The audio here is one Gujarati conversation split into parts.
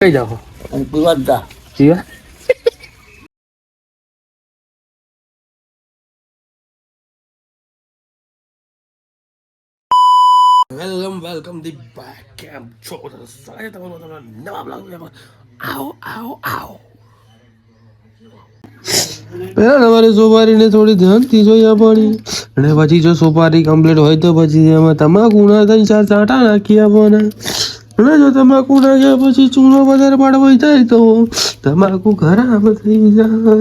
કઈ જાઓ? અને પીવા જ જીવા? વેલકમ વેલકમ ધી બેક કેમ છો? સ્વાગત તમારું તમારા નવા બ્લોગ વિડીયોમાં. આવો આવો આવો. પહેલા તમારે સોપારીને થોડી ધ્યાનથી જોઈ આપવાની અને પછી જો સોપારી કમ્પ્લીટ હોય તો પછી એમાં તમાકુ ના થઈ ચાર ચાટા નાખી આપવાના. અને જો તમાકુ નાખ્યા પછી ચૂનો વધારે પાડવો થાય તો તમાકુ ખરાબ થઈ જાય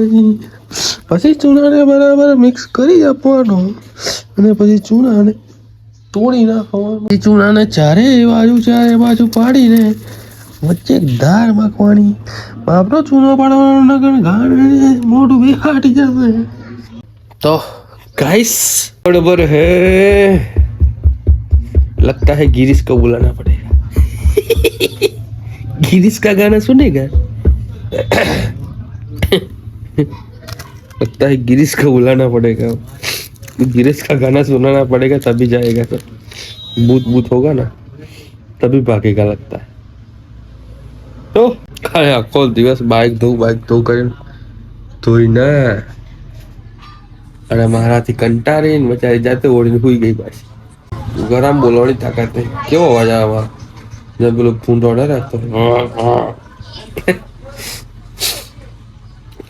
પછી ચૂનાને બરાબર મિક્સ કરી આપવાનો અને પછી ચૂનાને તોડી નાખવાનું પછી ચૂનાને ચારે બાજુ ચારે બાજુ પાડીને વચ્ચે એક ધાર માખવાની બાપરો ચૂનો પાડવાનો નગર ગાળ મોઢું બી ફાટી જશે तो गाइस बड़बर है लगता है गिरीश को बुलाना पड़ेगा गिरीश का गाना सुनेगा लगता है गिरीश को बुलाना पड़ेगा गिरीश का गाना सुनाना पड़ेगा तभी जाएगा सर भूत भूत होगा ना तभी भागेगा लगता है તો ખાલી આખો દિવસ બાઇક ધોઉં બાઇક ધોઉં કરીને ધોઈને અને મારાથી કંટાળીને બચારી જાતે ઓળીને સુઈ ગઈ પાછી ગરમ બોલવાની તાકાત નહીં કેવો અવાજ આવે મારો જેમ પેલો ફૂંટો ને રાખતો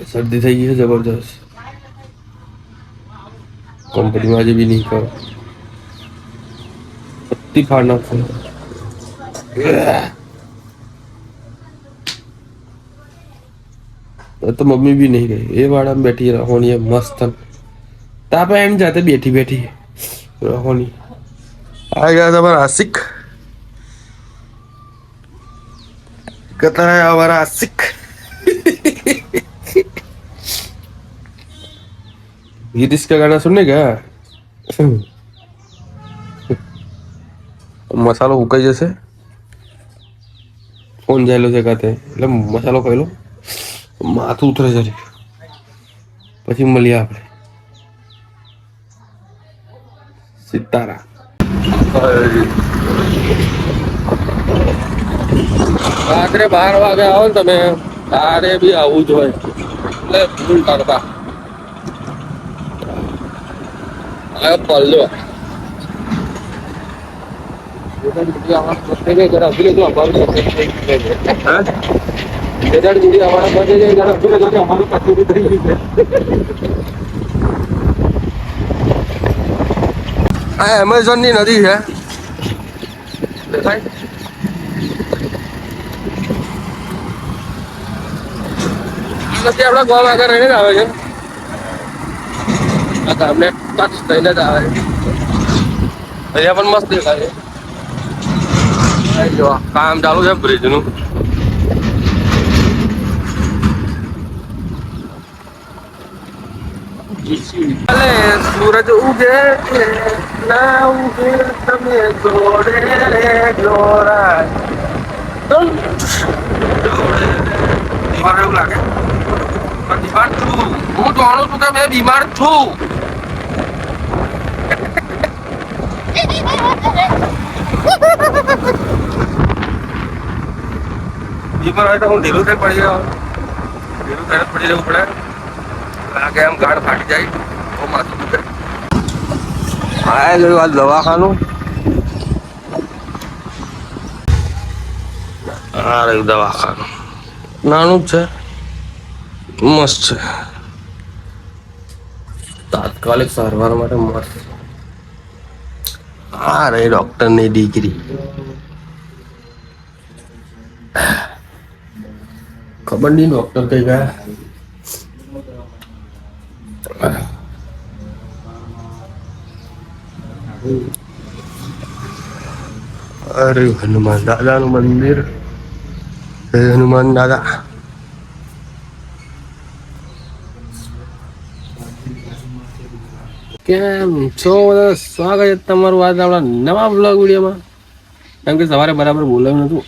શરદી થઈ ગઈ છે જબરજસ્ત કંપનીમાં જે બી નહીં કરો પત્તી ફાડ નાખો તો મમ્મી બી નહીં ગઈ એ વાળામાં બેઠી રહોની એ મસ્ત તાપે એમ જાતે બેઠી બેઠી રહોની આ ગયા તમારા આશિક કતા है हमारा आशिक गिरीश का गाना सुनने का મસાલો ઉકાઈ જશે ફોન જાયેલો છે કાતે એટલે મસાલો ખાઈ લો માથું ઉતરે છે પછી મળીએ આપણે સિતારા રાત્રે બાર વાગે આવો ને તમે તારે બી આવવું જ હોય એટલે ફૂલ તડકા આવ્યો પલ્લો હા હજાર જોડી અમારા પાસે છે હજાર અઢી હજાર અમારું પાછું બી થઈ ગયું છે આ એમેઝોનની નદી છે દેખાય આ નદી આપણા ગામ આગળ રહીને જ આવે છે આ ગામને ટચ થઈને જ આવે છે અહીંયા પણ મસ્ત દેખાય છે અહીં જો કામ ચાલુ છે બ્રિજનું ભલે સૂરજ ઉગે કે ના ઉગે તમે જોડે રે જોરાય બીમાર એવું લાગે પણ બીમાર છું. હું જાણું છું કે મેં બીમાર છું. બીમાર હોય તો હું ઢીલું થઈ પડી ગયો ઢીલું થઈને પડી જવું પડે. લાગે એમ ગાઢ ફાટી જાય. તો માથું દુખે. આ જોયું આ દવાખાનું? આ રહ્યું દવાખાનું. નાનું જ છે. મસ્ત છે. તાત્કાલિક સારવાર માટે મસ્ત. આ ડોક્ટર ડોક્ટરની ડિગ્રી ખબર નહીં ડોક્ટર કઈ ગયા? અરે હનુમાન દાદાનું મંદિર. હનુમાન દાદા. કેમ છો બધા? સ્વાગત છે તમારું આજે આપણા નવા બ્લોગ વિડીયોમાં. કેમ કે સવારે બરાબર બોલાવ્યું નહોતું.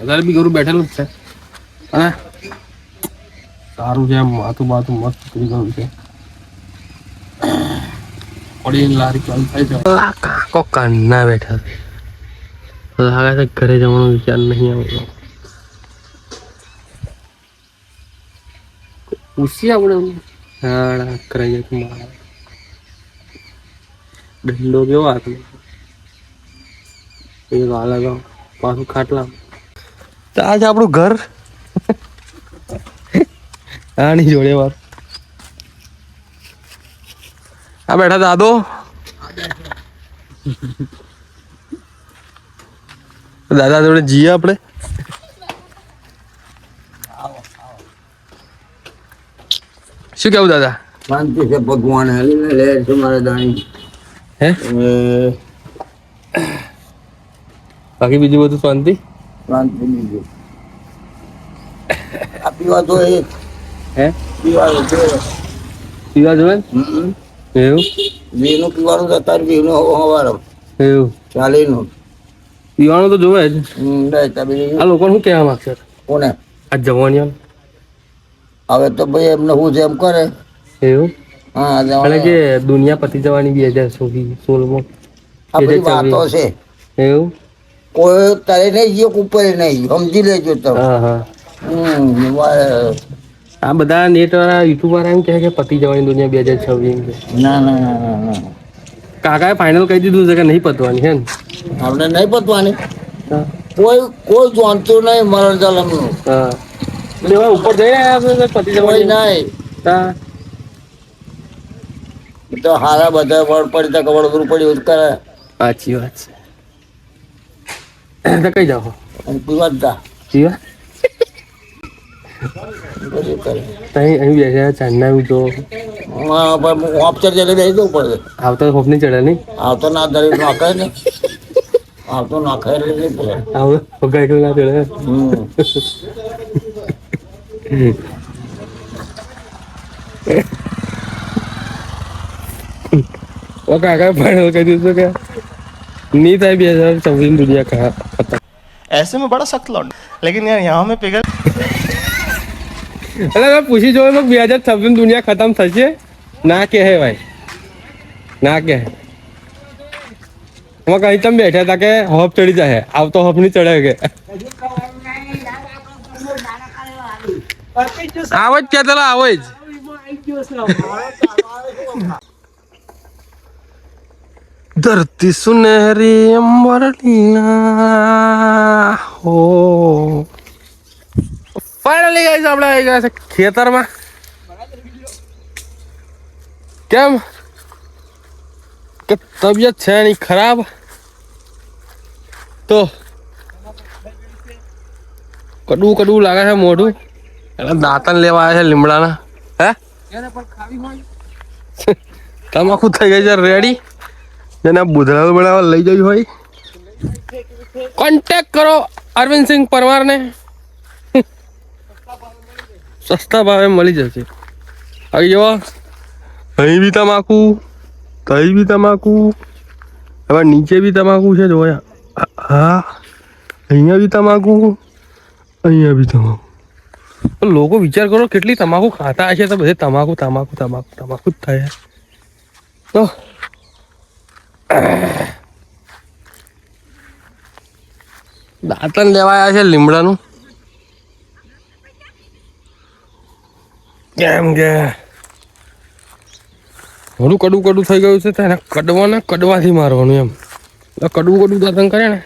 અત્યારે બી ઘરું બેઠેલું જ છે. અને સારું છે આમ માથું બાથું મસ્ત થઈ ગયું છે. બેઠા લાગે છે ઘરે જવાનો વિચાર નહીં આવતો. પૂછીએ આપણે. હા કરાઈએ મારા. દંડો કેવો આખલો એ વાલા તો પાછું ખાટલા. તો આજે આપણું ઘર. આની જોડે વાર આ બેઠા દાદો. દાદા જોડે જઈએ આપણે. શું કેવું દાદા? શાંતિ છે ભગવાન. હલી લે છે મારા દાણી. હે? બાકી બીજું બધું શાંતિ? શાંતિ બીજું. આ પીવા તો એક. હે? પીવાનું છે પીવા જોવે? એવું? બેનું પીવાનું તો તાર વીનું હવારો. એવું? ચાલીનું. પીવાનું તો જોવે જ. આ લોકો શું કહેવા માંગશે? કોને? આ જવાની હવે તો ભાઈ એમને હું જેમ કરે. એવું? હા કે દુનિયા પતી જવાની બે હજાર સોળ સોળમાં વાતો છે. એવું? કોઈ તારે નહીં જીઓ ઉપર નહીં સમજી લેજો તમે હા હા. આ બધા નેટ વાળા યુટ્યુબ વાળા એમ કહે કે પતી જવાની દુનિયા બે હજાર છવ્વીસ ના ના ના કાકાએ ફાઇનલ કહી દીધું છે કે નહીં પતવાની છે ને? આપણે નહીં પતવાની. કોઈ કોઈ જાણતું નહીં મરણ જલમનું. હા. એટલે ઉપર જઈ રહ્યા પતી જવાની? નહીં. હા. તો હારા બધા વડ પડી તો ગુરુ પડી એવું કરે. સાચી વાત છે. તો કઈ જાવ પૂરવા દા જીવા બધું અહીં બેસ્યા ચાંદના ઓપચર જઈને બેસી જવું પડે. આવતો હોપ નહીં ચડે નહીં? આવતો ના દરેક નાખે ને આવતો નાખે એટલે નહીં પડે આવ પગાર ના ચડે. હમ. ઓ કાકા ફાઇનલ કહી દીધું કે નહીં થાય બે હજાર છવ્વીસ દુનિયા ખા ખતમ ऐसे में बड़ा सख्त लौट लेकिन यार यहाँ में पिघल એટલે મેં પૂછી જોયું બે હજાર છવ્વીસ દુનિયા ખતમ થશે ના કે હે ભાઈ ના કે હે એમાં કઈ તમે બેઠા હતા કે હોપ ચડી જાય આવતો હોપ નહીં ચડે કે આવો જ કે ચલો આવો જ ધરતી સુનેરી અંબરલીના હો. ફાઇનલી ગાઈસ આપણે આવી ગયા છે ખેતરમાં. કેમ? કે તબિયત છે એની ખરાબ? તો કડવું કડવું લાગે છે મોઢું. એટલે દાંતન લેવા આવ્યા છે લીમડાના. હે? તમાકુ થઈ ગઈ છે રેડી જેને બુધરાવ બનાવવા લઈ જવી હોય. કોન્ટેક કરો અરવિંદસિંહ પરમારને. સસ્તા ભાવે મળી જશે. આવી જવા અહીં બી તમાકુ તહીં બી તમાકુ. હવે નીચે બી તમાકુ છે જોયા. હા અહીંયા બી તમાકુ અહીંયા બી તમાકુ. લોકો વિચાર કરો કેટલી તમાકુ ખાતા હશે તો બધે તમાકુ તમાકુ તમાકુ તમાકુ જ થાય. તો દાંતન લેવાયા છે લીમડાનું. કેમ કે? થોડું કડવું કડવું થઈ ગયું છે તો એને કડવાના કડવાથી મારવાનું એમ. કડવું કડવું દાંતન કરે ને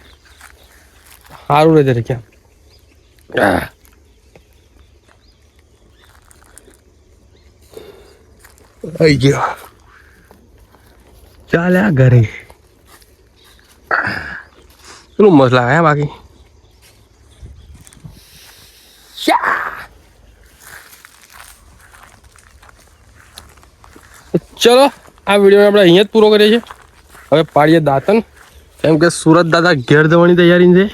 સારું રહે જરી ક્યાં. આઈ ગયો. ચાલે આ ઘરે. કેટલું મસ્ત લાગે હે બાકી? ચલો આ વીડિયો આપણે અહીંયા જ પૂરો કરીએ છીએ. હવે પાડીએ દાંતન કેમ કે સુરત દાદા ઘેર જવાની તૈયારી છે.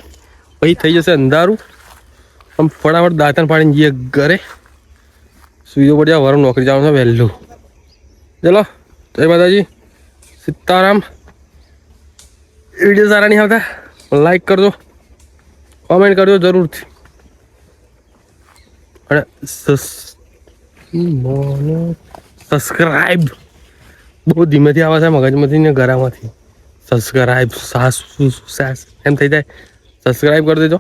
પછી થઈ જશે અંધારું. આમ ફટાફટ દાંતન પાડીને જઈએ ઘરે. સુઈઓ પડ્યા વરું નોકરી જવાનું છે વહેલું. ચલો જય માતાજી. સીતારામ. વીડિયો સારા નહીં આવતા લાઈક કરજો કોમેન્ટ કરજો જરૂરથી. અને સબસ્ક્રાઈબ બહુ ધીમેથી આવે છે મગજમાંથી ને ગરામાંથી. સબસ્ક્રાઈબ સાસ સાસ એમ થઈ જાય. સબસ્ક્રાઈબ કરી દેજો.